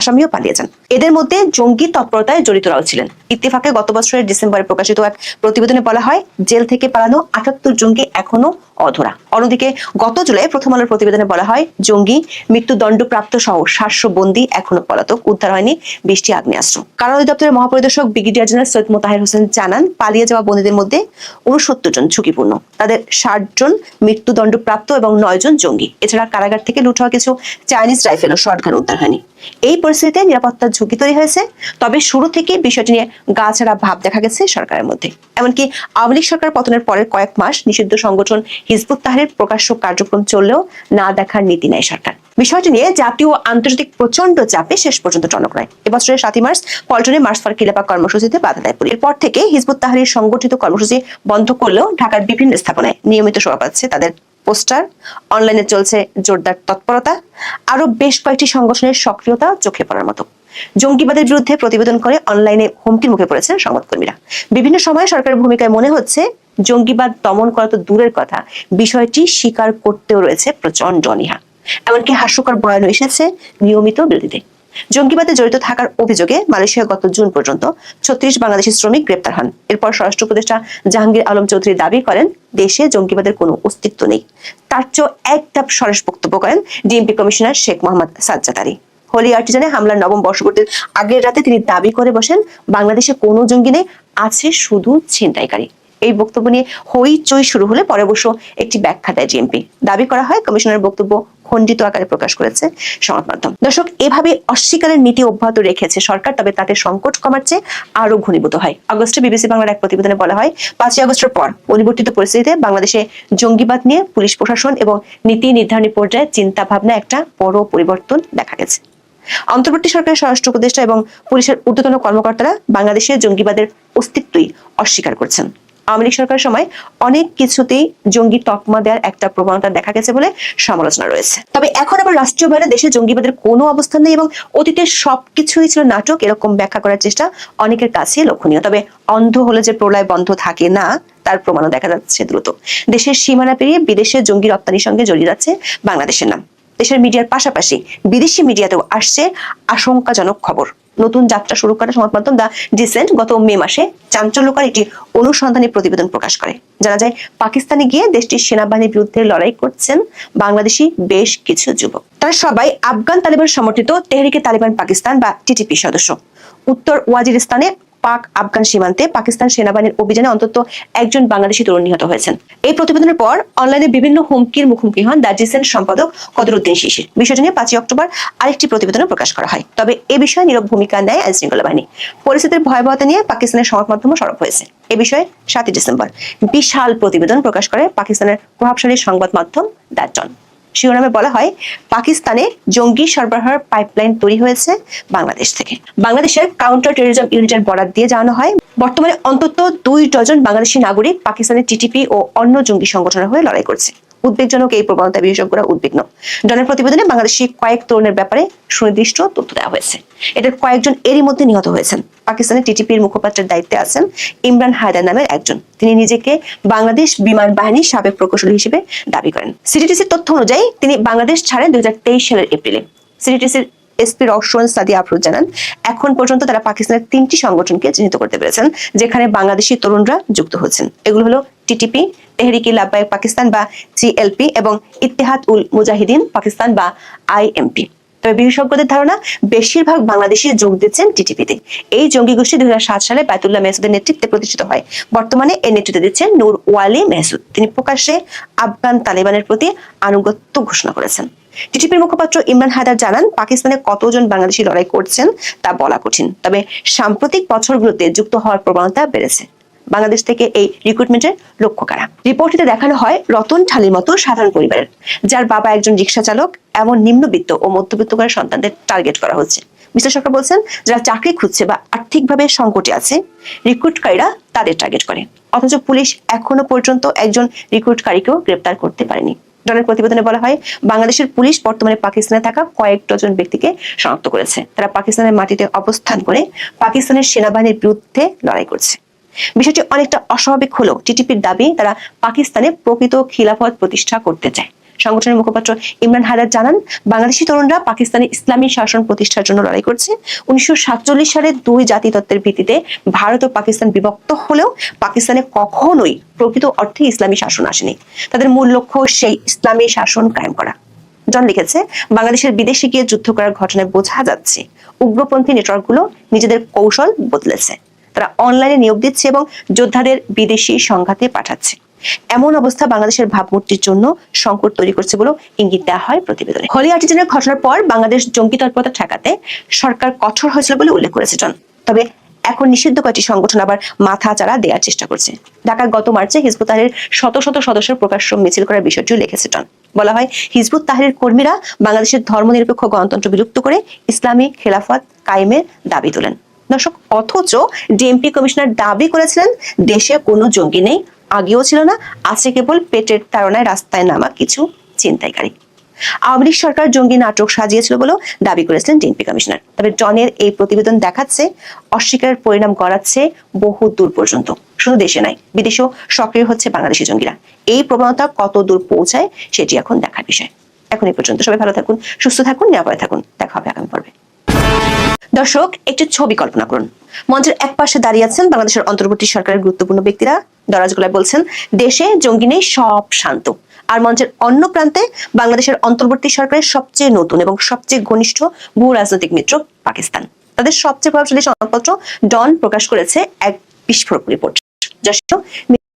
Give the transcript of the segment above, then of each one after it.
আসামিও পালিয়ে যান এদের মধ্যে জঙ্গি তৎপরতায় জড়িতরাও ছিলেন। ইত্তেফাকে গত বছরের ডিসেম্বরে প্রকাশিত এক প্রতিবেদনে বলা হয়, জেল থেকে পালানো আটাত্তর জঙ্গি এখনও অধরা। অন্যদিকে গত জুলাই প্রথম আলোর প্রতিবেদনে বলা হয়, জঙ্গি মৃত্যুদণ্ডপ্রাপ্ত সহ সাতশো বন্দী এখনও পলাতক। উদ্ধার হয়নি বৃষ্টি আগ্নেয়াস্ত্র। কারণ অধিদপ্তরের মহাপরিদর্শক ব্রিগেডিয়ার জেনারেল সৈয়দ মোতাহের হোসেন জানান, পালিয়ে যাওয়া বন্দীদের মধ্যে উনসত্তর জন ঝুঁকিপূর্ণ। তাদের ষাট জন মৃত্যুদণ্ডপ্রাপ্ত এবং নয় জন জঙ্গি। এছাড়া কারাগার থেকে লুট হওয়া কিছু চাইনিজ রাইফেল ও শর্টগান উদ্ধার হয়নি। এই পরিস্থিতিতে নিরাপত্তার ঝুঁকি তৈরি হয়েছে। তবে শুরু থেকে বিষয়টি নিয়ে গা ছাড়া ভাব দেখা গেছে সরকারের মধ্যে। এমনকি আওয়ামী লীগ সরকার পতনের পরের কয়েক মাস নিষিদ্ধ সংগঠন হিজবুত তাহারের প্রকাশ্য কার্যক্রম চললেও না দেখার নীতি নেয় সরকার। বিষয়টি নিয়ে জাতীয় আন্তর্জাতিক প্রচণ্ড চাপে শেষ পর্যন্ত টনক নয়। এবছরের সাতই মার্চ পল্টনে মার্চ ফর কিলাপা কর্মসূচিতে বাধা দেয় পুলিশ। এরপর থেকে হিজবুত তাহারির সংগঠিত কর্মসূচি বন্ধ করলেও ঢাকার বিভিন্ন স্থাপনায় নিয়মিত শোভা পাচ্ছে তাদের পোস্টার। অনলাইনে চলছে জোরদার তৎপরতা। আরও বেশ কয়েকটি সংগঠনের সক্রিয়তা চোখে পড়ার মতো। জঙ্গিবাদের বিরুদ্ধে প্রতিবেদন করে অনলাইনে হুমকির মুখে পড়েছেন সংবাদকর্মীরা। বিভিন্ন সময়ে সরকারের ভূমিকায় মনে হচ্ছে জঙ্গিবাদ দমন করা তো দূরের কথা। বিষয়টি স্বীকার করতেও রয়েছে প্রচণ্ড অনীহা। এমনকি হাস্যকর বয়ানও এসেছে নিয়মিত বিরোধীতে জঙ্গিবাদে জড়িত থাকার অভিযোগে মালয়েশিয়া গত জুন পর্যন্ত ছত্রিশ বাংলাদেশি শ্রমিক গ্রেপ্তার হন। এরপর স্বরাষ্ট্র উপদেষ্টা জাহাঙ্গীর আলম চৌধুরী দাবি করেন, দেশে জঙ্গিবাদের কোনো অস্তিত্ব নেই। তার চেয়েও এক ধাপ সরেস বক্তব্য করেন DMP commissioner Sheikh Mohammad Sajjad Ali Holey আর্টিজানে হামলার নবম বর্ষপূর্তির আগের রাতে তিনি দাবি করে বসেন, বাংলাদেশে কোনো জঙ্গি নেই, আছে শুধু ছিনতাইকারী। এই বক্তব্য নিয়ে হইচই শুরু হলে পরে অবশ্য একটি ব্যাখ্যা দেয় জিএমপি। দাবি করা হয় কমিশনের বক্তব্য খণ্ডিত আকারে প্রকাশ করেছে সংবাদ মাধ্যম। দর্শক, এভাবে অস্বীকারের নীতি অব্যাহত রেখেছে সরকার, তবে তাতে সংকট কমার চেয়ে আরও ঘনীভূত হয়। আগস্টে বিবিসি বাংলার এক প্রতিবেদনে বলা হয়, পাঁচই আগস্টের পর পরিবর্তিত পরিস্থিতিতে বাংলাদেশে জঙ্গিবাদ নিয়ে পুলিশ প্রশাসন এবং নীতি নির্ধারণী পর্যায়ে চিন্তা ভাবনা একটা বড় পরিবর্তন দেখা গেছে। অন্তর্বর্তী সরকারের স্বরাষ্ট্র উপদেষ্টা এবং পুলিশের ঊর্ধ্বতন কর্মকর্তারা বাংলাদেশে জঙ্গিবাদের অস্তিত্বই অস্বীকার করছেন। আওয়ামী লীগ সরকারের সময় অনেক কিছুতেই জঙ্গি তকমা দেওয়ার একটা প্রবণতা দেখা গেছে বলে সমালোচনা রয়েছে। তবে এখন আবার রাষ্ট্রীয় বাইরে দেশে জঙ্গিবাদের কোনো অবস্থান নেই এবং অতীতের সবকিছুই ছিল নাটক, এরকম ব্যাখ্যা করার চেষ্টা অনেকের কাছে লক্ষণীয়। তবে অন্ধ হলে যে প্রলয় বন্ধ থাকে না, তার প্রমাণও দেখা যাচ্ছে দ্রুত। দেশের সীমানা পেরিয়ে বিদেশে জঙ্গি রপ্তানির সঙ্গে জড়িয়ে যাচ্ছে বাংলাদেশের নাম। দেশের মিডিয়ার পাশাপাশি বিদেশি মিডিয়াতেও আসছে আশঙ্কাজনক খবর। নতুন যাত্রা শুরু করে সংবাদ মাধ্যম দা ডিসেন্ট গত মে মাসে চাঞ্চল্যকর একটি অনুসন্ধানী প্রতিবেদন প্রকাশ করে। জানা যায়, পাকিস্তানে গিয়ে দেশটির সেনাবাহিনীর বিরুদ্ধে লড়াই করছেন বাংলাদেশি বেশ কিছু যুবক। তারা সবাই আফগান তালিবান সমর্থিত তেহরিকে তালিবান পাকিস্তান বা টিটিপি সদস্য। উত্তর ওয়াজিরিস্তানে পাক, আফগান সীমান্তে পাকিস্তান সেনাবাহিনীর অভিযানে অন্তত একজন বাংলাদেশি তরুণ নিহত হয়েছেন। এই প্রতিবেদনের পর অনলাইনে বিভিন্ন হুমকির মুখোমুখি হন দ্য ডিসেন্ট সম্পাদক কদরুদ্দিন শিশির। বিষয়টি নিয়ে পাঁচই অক্টোবর আরেকটি প্রতিবেদন প্রকাশ করা হয়। তবে এ বিষয়ে নীরব ভূমিকা নেয় আইন শৃঙ্খলা বাহিনী। পরিস্থিতির ভয়াবহতা নিয়ে পাকিস্তানের সংবাদ মাধ্যমও সরব হয়েছে। এ বিষয়ে সাতই ডিসেম্বর বিশাল প্রতিবেদন প্রকাশ করে পাকিস্তানের প্রভাবশালী সংবাদ মাধ্যম দ্য শিরোনামে বলা হয়, পাকিস্তানে জঙ্গি সরবরাহের পাইপলাইন তৈরি হয়েছে বাংলাদেশ থেকে। বাংলাদেশের কাউন্টার টেরিজম ইউনিটের বরাদ দিয়ে জানানো হয়, বর্তমানে অন্তত দুই ডজন বাংলাদেশি নাগরিক পাকিস্তানের টিটিপি ও অন্য জঙ্গি সংগঠনের হয়ে লড়াই করছে। উদ্বেগজনক এই প্রবণতা বিশেষজ্ঞরা উদ্বিগ্ন। ডনের প্রতিবেদনে বাংলাদেশি কয়েক তরুণের ব্যাপারে সুনির্দিষ্ট তথ্য দেওয়া হয়েছে। এদের কয়েকজন এরই মধ্যে নিহত হয়েছেন। পাকিস্তানের টিটিপির মুখপাত্রের দায়িত্বে আছেন ইমরান হায়দার নামের একজন। তিনি নিজেকে বাংলাদেশ বিমান বাহিনীর সাবেক প্রকৌশলী হিসেবে দাবি করেন। সিটিটিসির তথ্য অনুযায়ী, তিনি বাংলাদেশ ছাড়েন দুই হাজার তেইশ সালের এপ্রিলে। সিটিটিসির এসপি রওশন সাদি আফরুজ জানান, এখন পর্যন্ত তারা পাকিস্তানের তিনটি সংগঠনকে চিহ্নিত করতে পেরেছেন, যেখানে বাংলাদেশি তরুণরা যুক্ত হচ্ছেন এগুলো হলো টিটিপি তেহরিকি লাব্বাই পাকিস্তান বা জিএলপি এবং ইত্তেহাদ উল মুজাহিদিন পাকিস্তান বা আইএমপি তবে বিশেষজ্ঞদের ধারণা, বেশিরভাগ বাংলাদেশি যোগ দিচ্ছেন টিটিপিতে এই জঙ্গি গোষ্ঠী দুই সালে বায়তুল্লাহ মেহসুদের নেতৃত্বে প্রতিষ্ঠিত হয়। বর্তমানে এর নেতৃত্ব দিচ্ছেন নূর ওয়ালি মেহসুদ তিনি প্রকাশ্যে আফগান তালেবানের প্রতি আনুগত্য ঘোষণা করেছেন। টিটিপির মুখপাত্র ইমরান হায়দার জানান, পাকিস্তানে কতজন বাংলাদেশি লড়াই করছেন তা বলা কঠিন। তবে সাম্প্রতিক বছরগুলোতে যুক্ত হওয়ার প্রবণতা বেড়েছে। বাংলাদেশ থেকে এই রিক্রুটমেন্টের লক্ষ্য কারা? রিপোর্টটিতে দেখানো হয় রতন ঠালির মতো সাধারণ পরিবারের, যার বাবা একজন রিক্সা চালক, এমন নিম্নবিত্ত ও মধ্যবিত্ত করে সন্তানদের টার্গেট করা হচ্ছে। সরকার বলছেন, যারা চাকরি খুঁজছে বা আর্থিকভাবে সংকটে আছে রিক্রুটকারীরা তাদের টার্গেট করে। অথচ পুলিশ এখনও পর্যন্ত একজন রিক্রুটকারীকেও গ্রেপ্তার করতে পারেনি। ডনের প্রতিবেদনে বলা হয়, বাংলাদেশের পুলিশ বর্তমানে পাকিস্তানে থাকা কয়েক ডজন ব্যক্তিকে শনাক্ত করেছে। তারা পাকিস্তানের মাটিতে অবস্থান করে পাকিস্তানের সেনাবাহিনীর বিরুদ্ধে লড়াই করছে। বিষয়টি অনেকটা অস্বাভাবিক হলেও টিটিপির দাবি তারা পাকিস্তানে প্রকৃত খিলাফত প্রতিষ্ঠা করতে চায়। সংগঠনের মুখপাত্র ইমরান হায়দার জানান, বাংলাদেশি তরুণরা পাকিস্তানি ইসলামী শাসন প্রতিষ্ঠার জন্য লড়াই করছে। উনিশশো সালে দুই জাতি তত্ত্বের ভিত্তিতে ভারত ও পাকিস্তান বিভক্ত হলেও পাকিস্তানে কখনোই প্রকৃত অর্থে ইসলামী শাসন আসেনি। তাদের মূল লক্ষ্য সেই ইসলামী শাসন কায়েম করা। জন লিখেছে, বাংলাদেশের বিদেশে গিয়ে যুদ্ধ করার ঘটনায় বোঝা যাচ্ছে, উগ্রপন্থী নেটওয়ার্কগুলো নিজেদের কৌশল বদলেছে। তারা অনলাইনে নিয়োগ দিচ্ছে এবং যোদ্ধাদের বিদেশি সংঘাতে পাঠাচ্ছে। এমন অবস্থা বাংলাদেশের ভাবমূর্তির জন্য সংকট তৈরি করছে বলে ইঙ্গিত দেওয়া হয় প্রতিবেদনে। হলি আর্টিজেনের ঘটনার পর বাংলাদেশ জঙ্গি তৎপরতা ঠেকাতে সরকার কঠোর হয়েছিল বলে উল্লেখ করেছে জন। তবে এখন নিষিদ্ধ কয়েকটি সংগঠন আবার মাথা চাড়া দেওয়ার চেষ্টা করছে। ঢাকার গত মার্চে হিজবুত তাহরির শত শত সদস্যের প্রকাশ্য মিছিল করার বিষয়টিও লিখেছে টন বলা হয়, হিজবুত তাহরির কর্মীরা বাংলাদেশের ধর্মনিরপেক্ষ গণতন্ত্র বিলুপ্ত করে ইসলামী খেলাফত কায়েমের দাবি তোলেন। দর্শক, অথচ ডিএমপি কমিশনার দাবি করেছিলেন, দেশে কোনো জঙ্গি নেই, আগেও ছিল না, আছে কেবল পেটের তাড়নায় রাস্তায় নামা কিছু ছিনতাইকারী। আওয়ামী সরকার জঙ্গি নাটক সাজিয়েছিল বলেও দাবি করেছিলেন ডিএমপি কমিশনার। তবে ডনের এই প্রতিবেদন দেখাচ্ছে অস্বীকারের পরিণাম গড়াচ্ছে বহু দূর পর্যন্ত, শুধু দেশে নাই বিদেশেও সক্রিয় হচ্ছে বাংলাদেশি জঙ্গিরা। এই প্রবণতা কত দূর পৌঁছায়, সেটি এখন দেখার বিষয়। এখন এই পর্যন্ত সবাই ভালো থাকুন, সুস্থ থাকুন, নিরাপদে থাকুন, দেখা হবে আগামী পর্বে। দর্শক, একটি ছবি কল্পনা করুন। মঞ্চের এক পাশে দাঁড়িয়ে আছেন বাংলাদেশের অন্তর্বর্তী সরকারের গুরুত্বপূর্ণ ব্যক্তিরা। দরাজগুলায় বলছেন, দেশে জঙ্গি নেই, সব শান্ত। আর মঞ্চের অন্য প্রান্তে বাংলাদেশের অন্তর্বর্তী সরকারের সবচেয়ে নতুন এবং সবচেয়ে ঘনিষ্ঠ ভূ রাজনৈতিক মিত্র পাকিস্তান। তাদের সবচেয়ে প্রভাবশালী সংবাদপত্র ডন প্রকাশ করেছে এক বিস্ফোরক report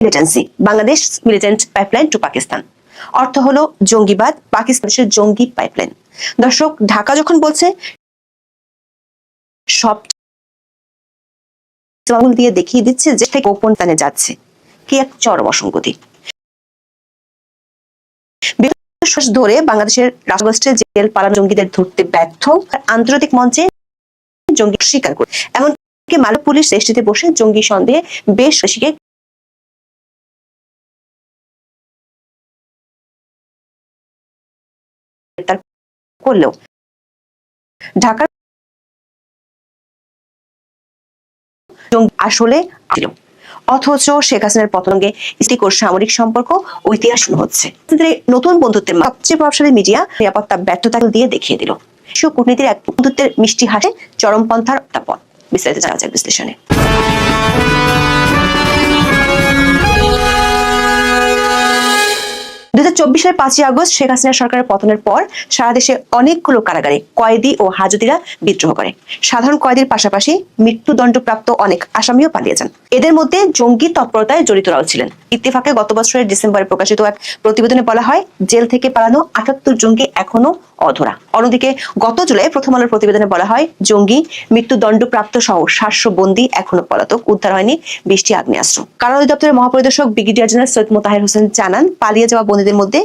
militancy, Bangladesh militant pipeline to Pakistan. অর্থ হলো জঙ্গিবাদ পাকিস্তানের জঙ্গি পাইপলাইন। দর্শক, ঢাকা যখন বলছে সব আঙুল দিয়ে দেখিয়ে দিচ্ছে যে গোপন স্থানে যাচ্ছে। কি এক চরম অসঙ্গতি। শ্বাস ধরে বাংলাদেশের রাষ্ট্রগোষ্ঠী জেল পালানো জঙ্গিদের ধরতে ব্যর্থ আন্তর্জাতিক মঞ্চে জঙ্গি স্বীকার করে। এমনকি মালব পুলিশ দেশটিতে বসে জঙ্গি সন্দেহে বেশ বেশিকে করলেও ঢাকার আসলে ছিল অথচ শেখ হাসিনার পতনকে স্টিক সামরিক সম্পর্ক ঐতিহাস হচ্ছে। নতুন বন্ধুত্বের সবচেয়ে প্রভাবশালী মিডিয়া নিরাপত্তা ব্যর্থতা দিয়ে দেখিয়ে দিল। বিশ্ব কূটনীতির এক বন্ধুত্বের মিষ্টি হাসে চরমপন্থার পথ বিস্তারিত জানা যায় বিশ্লেষণে। সালের পাঁচই আগস্ট শেখ হাসিনা সরকারের পতনের পর সারা দেশে অনেকগুলো কারাগারে কয়েদি ও হাজতিরা বিদ্রোহ করে। সাধারণ কয়েদির পাশাপাশি মৃত্যুদণ্ডপ্রাপ্ত অনেক আসামিও পালিয়ে যান। এদের মধ্যে জঙ্গি তৎপরতায় জড়িতরাও ছিলেন। ইত্তেফাকে গত বছরের ডিসেম্বরে প্রকাশিত এক প্রতিবেদনে বলা হয়, জেল থেকে পালানো আটাত্তর জঙ্গি এখনও অধরা। অন্যদিকে গত জুলাই প্রথম আলোর প্রতিবেদনে বলা হয়, জঙ্গি মৃত্যুদণ্ডপ্রাপ্ত সহ সাতশো বন্দী এখনও পলাতক। উদ্ধার হয়নি বৃষ্টি আগ্নেয়াস্ত্র। কারণ অধিদপ্তরের মহাপরিদর্শক ব্রিগেডিয়ার জেনারেল সৈয়দ মোতাহের হোসেন জানান, পালিয়ে যাওয়া বন্দীদের মধ্যে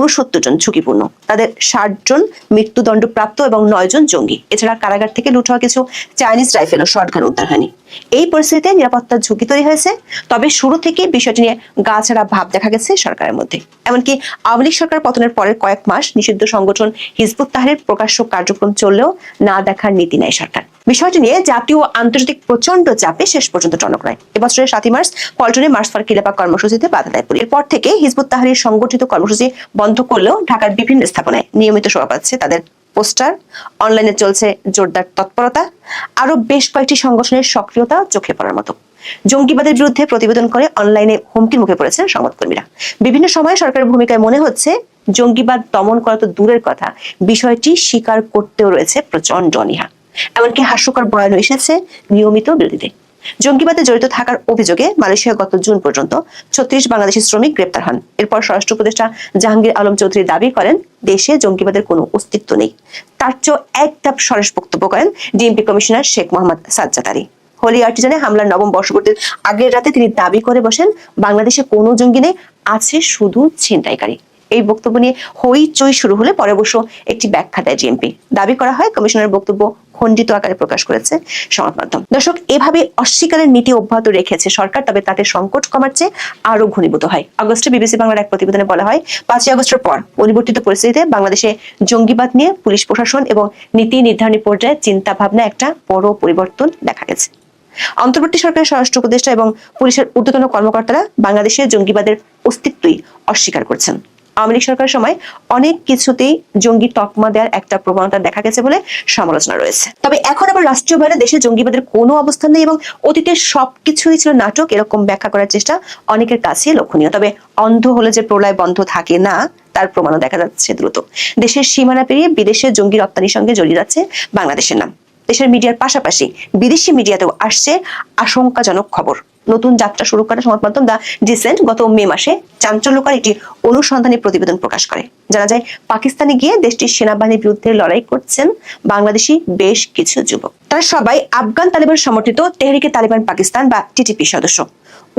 উনসত্তর জন ঝুঁকিপূর্ণ। তাদের ষাট জন মৃত্যুদণ্ডপ্রাপ্ত এবং নয় জন জঙ্গি। এছাড়া কারাগার থেকে লুট হওয়া কিছু চাইনিজ রাইফেল ও শর্টগান উদ্ধার হয়নি। এই পরিস্থিতিতে নিরাপত্তার ঝুঁকি তৈরি হয়েছে। তবে শুরু থেকে বিষয়টি নিয়ে গা ছাড়া ভাব দেখা গেছে সরকারের মধ্যে। এমনকি আওয়ামী সরকার পতনের পরের কয়েক মাস নিষিদ্ধ সংগঠন হিজবুত তাহরির প্রকাশ্য কার্যক্রম চললেও না দেখার নীতি নেয় সরকার। বিষয়টি নিয়ে জাতীয় আন্তর্জাতিক প্রচণ্ড চাপে শেষ পর্যন্ত টনক নয়। এবছরের সাতই মার্চ পল্টনে মার্চ ফর কিলাপা কর্মসূচিতে বাধা দেয় পুলিশ। এরপর থেকে হিজবুত তাহরির সংগঠিত কর্মসূচি বন্ধ করলেও ঢাকার বিভিন্ন স্থাপনায় নিয়মিত শোভা পাচ্ছে তাদের পোস্টার। অনলাইনে চলছে জোরদার তৎপরতা। আরও বেশ কয়েকটি সংগঠনের সক্রিয়তা চোখে পড়ার মতো। জঙ্গিবাদের বিরুদ্ধে প্রতিবেদন করে অনলাইনে হুমকির মুখে পড়েছেন সংবাদকর্মীরা বিভিন্ন সময়ে সরকারের ভূমিকায় মনে হচ্ছে জঙ্গিবাদ দমন করা তো দূরের কথা, বিষয়টি স্বীকার করতেও রয়েছে প্রচণ্ড অনীহা। এমনকি হাস্যকর বয়ানও এসেছে নিয়মিত বিরোধীতে জঙ্গিবাদে জড়িত থাকার অভিযোগে মালয়েশিয়া গত জুন পর্যন্ত ছত্রিশ বাংলাদেশি শ্রমিক গ্রেপ্তার হন। এরপর স্বরাষ্ট্র উপদেষ্টা জাহাঙ্গীর আলম চৌধুরী দাবি করেন, দেশে জঙ্গিবাদের কোনো অস্তিত্ব নেই। তার চেয়েও এক ধাপ সরেস বক্তব্য করেন DMP commissioner Sheikh Mohammad Sajjad Ali. Holey আর্টিজানে হামলার নবম বর্ষপূর্তির আগের রাতে তিনি দাবি করে বসেন, বাংলাদেশে কোনো জঙ্গি নেই, আছে শুধু ছিনতাইকারী। এই বক্তব্য নিয়ে হইচই শুরু হলে পরে অবশ্য একটি ব্যাখ্যা দেয় জিএমপি। দাবি করা হয় কমিশনের বক্তব্য খণ্ডিত আকারে প্রকাশ করেছে সংবাদ মাধ্যম। দর্শক, এভাবে অস্বীকারের নীতি অব্যাহত রেখেছে সরকার, তবে তাতে সংকট কমার চেয়ে আরও ঘনীভূত হয়। আগস্টে বিবিসি বাংলার এক প্রতিবেদনে বলা হয়, পাঁচই আগস্টের পর পরিবর্তিত পরিস্থিতিতে বাংলাদেশে জঙ্গিবাদ নিয়ে পুলিশ প্রশাসন এবং নীতি নির্ধারণী পর্যায়ে চিন্তা ভাবনা একটা বড় পরিবর্তন দেখা গেছে। অন্তর্বর্তী সরকারের স্বরাষ্ট্র উপদেষ্টা এবং পুলিশের ঊর্ধ্বতন কর্মকর্তারা বাংলাদেশে জঙ্গিবাদের অস্তিত্বই অস্বীকার করছেন। আওয়ামী লীগ সরকারের সময় অনেক কিছুতেই জঙ্গি তকমা দেওয়ার একটা প্রবণতা দেখা গেছে বলে সমালোচনা রয়েছে। তবে এখন আবার রাষ্ট্রীয়ভাবে দেশে জঙ্গিবাদের কোনো অবস্থান নেই এবং অতীতের সবকিছুই ছিল নাটক, এরকম ব্যাখ্যা করার চেষ্টা অনেকের কাছে লক্ষণীয়। তবে অন্ধ হলে যে প্রলয় বন্ধ থাকে না, তার প্রমাণও দেখা যাচ্ছে দ্রুত। দেশের সীমানা পেরিয়ে বিদেশে জঙ্গি রপ্তানির সঙ্গে জড়িয়ে যাচ্ছে বাংলাদেশের নাম। দেশের মিডিয়ার পাশাপাশি বিদেশি মিডিয়াতেও আসছে আশঙ্কাজনক খবর। নতুন যাত্রা শুরু করা সংবাদ মাধ্যম দ্য ডিসেন্ট গত মে মাসে চাঞ্চল্যকর একটি অনুসন্ধানী প্রতিবেদন প্রকাশ করে। জানা যায়, পাকিস্তানে গিয়ে দেশটির সেনাবাহিনীর বিরুদ্ধে লড়াই করছেন বাংলাদেশি বেশ কিছু যুবক। তারা সবাই আফগান তালিবান সমর্থিত তেহরিকে তালিবান পাকিস্তান বা টিটিপি সদস্য।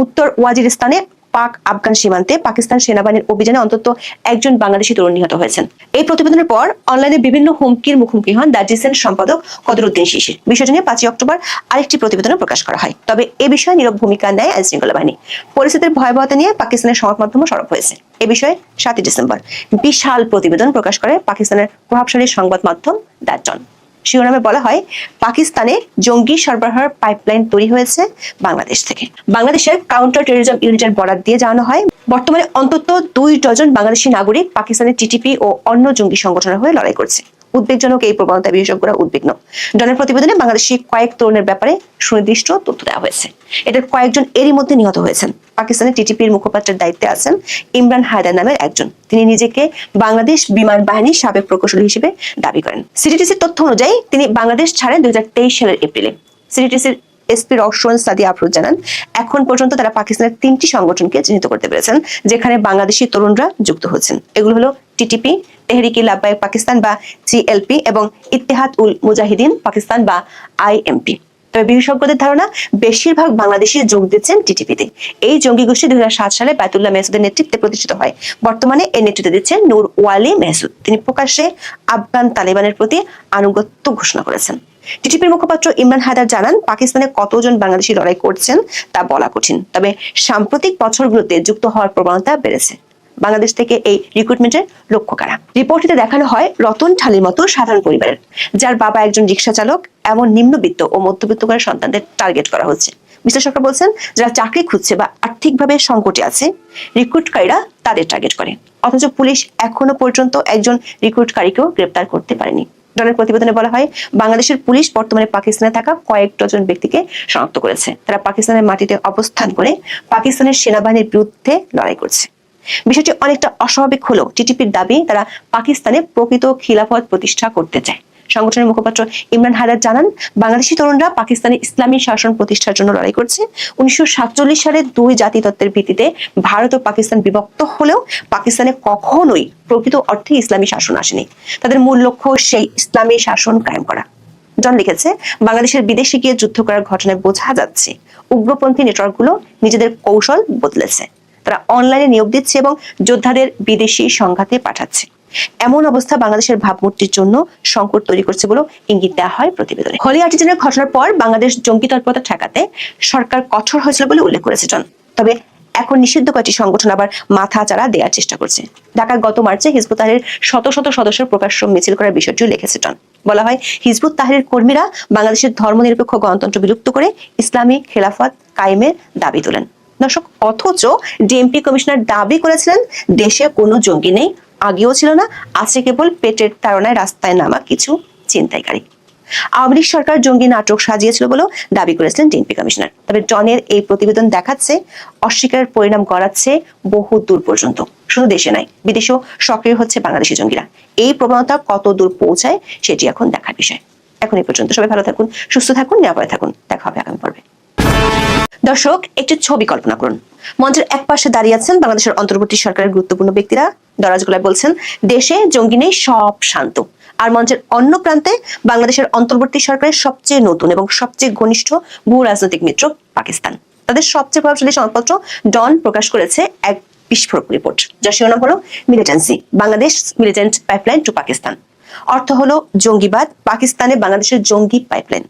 উত্তর ওয়াজিরিস্তানে পাক আফগান সীমান্তে পাকিস্তান সেনাবাহিনীর অভিযানে অন্তত একজন বাংলাদেশি তরুণ নিহত হয়েছেন। এই প্রতিবেদনের পর অনলাইনে বিভিন্ন হুমকির মুখোমুখি হন দ্য ডিসেন্ট সম্পাদক কদরুদ্দিন শিশির। বিষয়টি নিয়ে পাঁচই অক্টোবর আরেকটি প্রতিবেদন প্রকাশ করা হয়। তবে এ বিষয়ে নীরব ভূমিকা নেয় আইন শৃঙ্খলা বাহিনী। পরিস্থিতির ভয়াবহতা নিয়ে পাকিস্তানের সংবাদ মাধ্যমও সরব হয়েছে। এ বিষয়ে সাতই ডিসেম্বর বিশাল প্রতিবেদন প্রকাশ করে পাকিস্তানের প্রভাবশালী সংবাদ মাধ্যম দ্য জন শিরোনামে বলা হয়, পাকিস্তানে জঙ্গি সরবরাহের পাইপলাইন তৈরি হয়েছে বাংলাদেশ থেকে। বাংলাদেশের কাউন্টার টেরিজম ইউনিটের বরাদ দিয়ে জানানো হয়, বর্তমানে অন্তত দুই ডজন বাংলাদেশি নাগরিক পাকিস্তানের টিটিপি ও অন্য জঙ্গি সংগঠনের হয়ে লড়াই করছে। উদ্বেগজনক এই প্রবণতা বিশেষজ্ঞরা উদ্বিগ্ন। ডনের প্রতিবেদনে বাংলাদেশি কয়েক তরুণের ব্যাপারে সুনির্দিষ্ট তথ্য দেওয়া হয়েছে। এদের কয়েকজন এরই মধ্যে নিহত হয়েছেন। পাকিস্তানের টিটিপির মুখপাত্রের দায়িত্বে আছেন ইমরান হায়দার নামের একজন। তিনি নিজেকে বাংলাদেশ বিমান বাহিনীর সাবেক প্রকৌশলী হিসেবে দাবি করেন। সিটিটিসির তথ্য অনুযায়ী তিনি বাংলাদেশ ছাড়েন দুই হাজার তেইশ সালের এপ্রিলে। সিটিটিসির এসপি রওশন সাদি আফরোজ জানান, এখন পর্যন্ত তারা পাকিস্তানের তিনটি সংগঠনকে চিহ্নিত করতে পেরেছেন, যেখানে বাংলাদেশি তরুণরা যুক্ত হচ্ছেন এগুলো হলো টিটিপি তেহরিকি লাব্বাই পাকিস্তান বা জিএলপি এবং ইত্তেহাদ উল মুজাহিদিন পাকিস্তান বা আইএমপি তবে বিশেষজ্ঞদের ধারণা, বেশিরভাগ বাংলাদেশি যোগ দিচ্ছেন টিটিপিতে এই জঙ্গি গোষ্ঠী দুই সালে বায়তুল্লাহ মেহসুদের নেতৃত্বে প্রতিষ্ঠিত হয়। বর্তমানে এর নেতৃত্ব দিচ্ছেন নূর ওয়ালি মেহসুদ তিনি প্রকাশ্যে আফগান তালেবানের প্রতি আনুগত্য ঘোষণা করেছেন। টিটিপির মুখপাত্র ইমরান হায়দার জানান, পাকিস্তানে কতজন বাংলাদেশি লড়াই করছেন তা বলা কঠিন। তবে সাম্প্রতিক বছরগুলোতে যুক্ত হওয়ার প্রবণতা বেড়েছে। বাংলাদেশ থেকে এই রিক্রুটমেন্টের লক্ষ্য কারা? রিপোর্টটিতে দেখানো হয় রতন ঠালির মতো সাধারণ পরিবারের, যার বাবা একজন রিক্সা চালক এমন নিম্নবিত্ত ও মধ্যবিত্ত করে সন্তানদের টার্গেট করা হচ্ছে। সরকার বলছেন, যারা চাকরি খুঁজছে বা আর্থিকভাবে সংকটে আছে রিক্রুটকারীরা তাদের টার্গেট করে। অথচ পুলিশ এখনও পর্যন্ত একজন রিক্রুটকারীকেও গ্রেপ্তার করতে পারেনি। ডনের প্রতিবেদনে বলা হয়, বাংলাদেশের পুলিশ বর্তমানে পাকিস্তানে থাকা কয়েক ডজন ব্যক্তিকে শনাক্ত করেছে। তারা পাকিস্তানের মাটিতে অবস্থান করে পাকিস্তানের সেনাবাহিনীর বিরুদ্ধে লড়াই করছে। বিষয়টি অনেকটা অস্বাভাবিক হলেও টিটিপির দাবি তারা পাকিস্তানে প্রকৃত খিলাফত প্রতিষ্ঠা করতে চায়। সংগঠনের মুখপাত্র ইমরান হায়দার জানান, বাংলাদেশি তরুণরা পাকিস্তানে ইসলামী শাসন প্রতিষ্ঠার জন্য লড়াই করছে। উনিশশো সালে দুই জাতি তত্ত্বের ভিত্তিতে ভারত ও পাকিস্তান বিভক্ত হলেও পাকিস্তানে কখনোই প্রকৃত অর্থে ইসলামী শাসন আসেনি। তাদের মূল লক্ষ্য সেই ইসলামী শাসন কায়েম করা। জন লিখেছে, বাংলাদেশের বিদেশে গিয়ে যুদ্ধ করার ঘটনায় বোঝা যাচ্ছে, উগ্রপন্থী নেটওয়ার্কগুলো নিজেদের কৌশল বদলেছে। তারা অনলাইনে নিয়োগ দিচ্ছে এবং যোদ্ধাদের বিদেশি সংঘাতে পাঠাচ্ছে। এমন অবস্থা বাংলাদেশের ভাবমূর্তির জন্য সংকট তৈরি করছে বলে ইঙ্গিত দেওয়া হয় প্রতিবেদনে। হলি আর্টিজেনের ঘটনার পর বাংলাদেশ জঙ্গি তৎপরতা ঠেকাতে সরকার কঠোর হয়েছিল বলে উল্লেখ করেছে জন। তবে এখন নিষিদ্ধ কয়েকটি সংগঠন আবার মাথা চাড়া দেওয়ার চেষ্টা করছে। ঢাকার গত মার্চে হিজবুত তাহের শত শত সদস্যের প্রকাশ্য মিছিল করার বিষয়টিও লিখেছে টন বলা হয়, হিজবুত তাহের কর্মীরা বাংলাদেশের ধর্মনিরপেক্ষ গণতন্ত্র বিলুপ্ত করে ইসলামী খেলাফত কায়েমের দাবি তোলেন। দর্শক, অথচ ডিএমপি কমিশনার দাবি করেছিলেন, দেশে কোনো জঙ্গি নেই, আগেও ছিল না আছে কেবল পেটের তাড়নায় রাস্তায় নামা কিছু ছিনতাইকারী। আওয়ামী সরকার জঙ্গি নাটক সাজিয়েছিল বলেও দাবি করেছিলেন ডিএমপি কমিশনার। তবে জনের এই প্রতিবেদন দেখাচ্ছে অস্বীকারের পরিণাম গড়াচ্ছে বহু দূর পর্যন্ত। শুধু দেশে নয়, বিদেশেও সক্রিয় হচ্ছে বাংলাদেশি জঙ্গিরা। এই প্রবণতা কত দূর পৌঁছায়, সেটি এখন দেখার বিষয়। এখন এই পর্যন্ত সবাই ভালো থাকুন, সুস্থ থাকুন, নিরাপদে থাকুন। দেখা হবে আগামী পর্বে। দর্শক, একটি ছবি কল্পনা করুন। মঞ্চের এক পাশে দাঁড়িয়ে আছেন বাংলাদেশের অন্তর্বর্তী সরকারের গুরুত্বপূর্ণ ব্যক্তিরা। দরাজ দরাজগুলায় বলছেন, দেশে জঙ্গি নেই, সব শান্ত। আর মঞ্চের অন্য প্রান্তে বাংলাদেশের অন্তর্বর্তী সরকারের সবচেয়ে নতুন এবং সবচেয়ে ঘনিষ্ঠ ভূ রাজনৈতিক মিত্র পাকিস্তান। তাদের সবচেয়ে প্রভাবশালী সংবাদপত্র ডন প্রকাশ করেছে এক বিস্ফোরক রিপোর্ট, যার শিরোনাম হলো militancy, Bangladesh militant pipeline to Pakistan. অর্থ হলো জঙ্গিবাদ, পাকিস্তানে বাংলাদেশের জঙ্গি পাইপলাইন।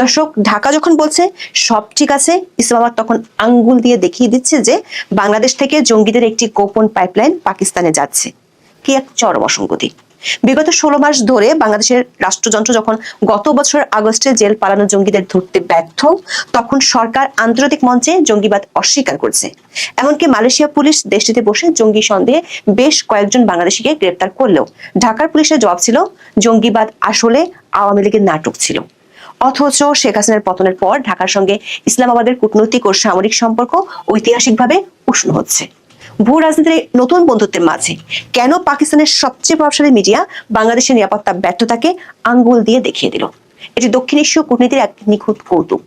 দর্শক, ঢাকা যখন বলছে, সব ঠিক আছে ইসলামাবাদ তখন আঙ্গুল দিয়ে দেখিয়ে দিচ্ছে যে বাংলাদেশ থেকে জঙ্গিদের একটি গোপন পাইপলাইন পাকিস্তানে যাচ্ছে। কি এক চরম অসঙ্গতি। বিগত ষোলো মাস ধরে বাংলাদেশের রাষ্ট্রযন্ত্র যখন গত বছর আগস্টে জেল পালানো জঙ্গিদের ধরতে ব্যর্থ, তখন সরকার আন্তর্জাতিক মঞ্চে জঙ্গিবাদ অস্বীকার করছে। এমনকি মালয়েশিয়া পুলিশ দেশটিতে বসে জঙ্গি সন্দেহে বেশ কয়েকজন বাংলাদেশিকে গ্রেপ্তার করলেও ঢাকার পুলিশের জবাব ছিল, জঙ্গিবাদ আসলে আওয়ামী লীগের নাটক ছিল। অথচ শেখ হাসিনার পতনের পর ঢাকার সঙ্গে ইসলামাবাদের কূটনৈতিক ও সামরিক সম্পর্ক ঐতিহাসিকভাবে উষ্ণ হচ্ছে। ভূ রাজনীতির নতুন বন্ধুত্বের মাঝে কেন পাকিস্তানের সবচেয়ে প্রভাবশালী মিডিয়া বাংলাদেশের নিরাপত্তা ব্যর্থতাকে আঙ্গুল দিয়ে দেখিয়ে দিল? এটি দক্ষিণ এশীয় কূটনীতির এক নিখুঁত কৌতুক।